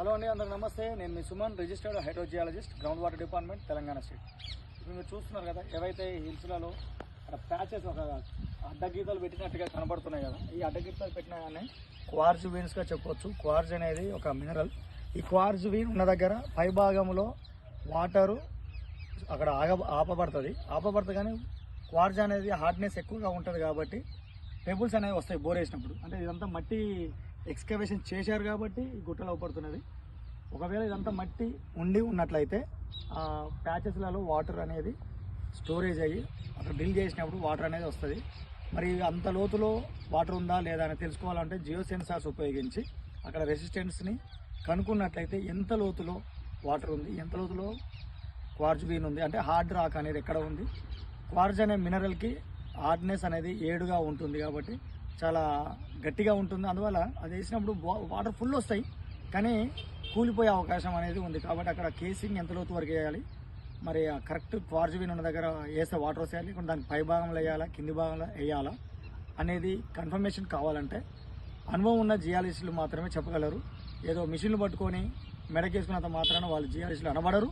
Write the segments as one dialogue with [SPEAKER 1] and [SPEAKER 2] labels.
[SPEAKER 1] Hello అండి అందరికి నమస్తే. నేను మీ Suman registered hydrogeologist ground water department Telangana state. ఇప్పుడు మీరు చూస్తున్నారు కదా ఏవైతే హిల్స్లలో అక్కడ ప్యాచెస్ ఒక అడ్డగీతలు పెట్టినట్టుగా కనబడుతున్నాయి కదా ఈ అడ్డగీతలు పెట్టినా కానీ క్వార్జ్ వీన్స్గా చెప్పొచ్చు. క్వార్జ్ అనేది ఒక మినరల్. ఈ క్వార్జ్ వీన్ ఉన్న దగ్గర పై భాగంలో వాటరు అక్కడ ఆగ ఆపబడుతుంది. ఆపబడుతుంది కానీ క్వార్జ్ అనేది హార్డ్నెస్ ఎక్కువగా ఉంటుంది కాబట్టి పెబుల్స్ అనేవి వస్తాయి బోర్ వేసినప్పుడు. అంటే ఇదంతా మట్టి ఎక్స్కవేషన్ చేశారు కాబట్టి ఈ గుట్టలో పడుతున్నది. ఒకవేళ ఇదంతా మట్టి ఉండి ఉన్నట్లయితే ఆ ప్యాచెస్లలో వాటర్ అనేది స్టోరేజ్ అయ్యి అక్కడ డ్రిల్ చేసినప్పుడు వాటర్ అనేది వస్తుంది. మరి అంత లోతులో వాటర్ ఉందా లేదా అని తెలుసుకోవాలంటే జియో సెన్సార్స్ ఉపయోగించి అక్కడ రెసిస్టెన్స్ని కనుక్కున్నట్లయితే ఎంత లోతులో వాటర్ ఉంది ఎంత లోతులో క్వార్జ్ బీన్ ఉంది అంటే హార్డ్ రాక్ అనేది ఎక్కడ ఉంది. క్వార్జ్ అనే మినరల్కి హార్డ్నెస్ అనేది ఏడుగా ఉంటుంది కాబట్టి చాలా గట్టిగా ఉంటుంది. అందువల్ల అది వేసినప్పుడు వాటర్ ఫుల్ వస్తాయి. కానీ కూలిపోయే అవకాశం అనేది ఉంది. కాబట్టి అక్కడ కేసింగ్ ఎంత లోతు వరకు వేయాలి? మరి కరెక్ట్ క్వార్జ్ ఉన్న దగ్గర వేస్తే వాటర్ వస్తాయి? లేకుంటే దానికి పై భాగంలో వేయాలా? కింది భాగంలో వేయాలా? అనేది కన్ఫర్మేషన్ కావాలంటే అనుభవం ఉన్న జియాలజిస్టులు మాత్రమే చెప్పగలరు. ఏదో మిషన్లు పట్టుకొని మెడకేసుకున్నంత మాత్రాన వాళ్ళు జియాలజిస్టులు అనబడరు.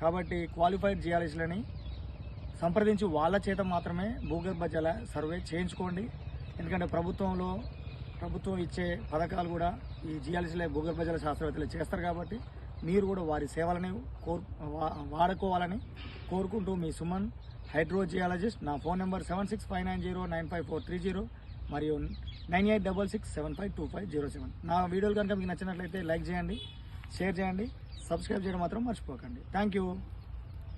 [SPEAKER 1] కాబట్టి క్వాలిఫైడ్ జియాలజిస్టులని సంప్రదించి వాళ్ళ చేత మాత్రమే భూగర్భ జల సర్వే చేయించుకోండి. ఎందుకంటే ప్రభుత్వంలో ప్రభుత్వం ఇచ్చే పథకాలు కూడా ఈ జియాలజీలో భూగర్భ జల శాస్త్రవేత్తలు చేస్తారు కాబట్టి మీరు కూడా వారి సేవలని కోర్ వా- వాడుకోవాలని కోరుకుంటూ మీ సుమన్ హైడ్రోజియాలజిస్ట్. నా phone number seven six five nine zero nine five four three zero మరియు nine eight double six seven five two five zero seven. నా వీడియోలు కనుక మీకు నచ్చినట్లయితే లైక్ చేయండి షేర్ చేయండి సబ్స్క్రైబ్ చేయడం మాత్రం మర్చిపోకండి. Thank you.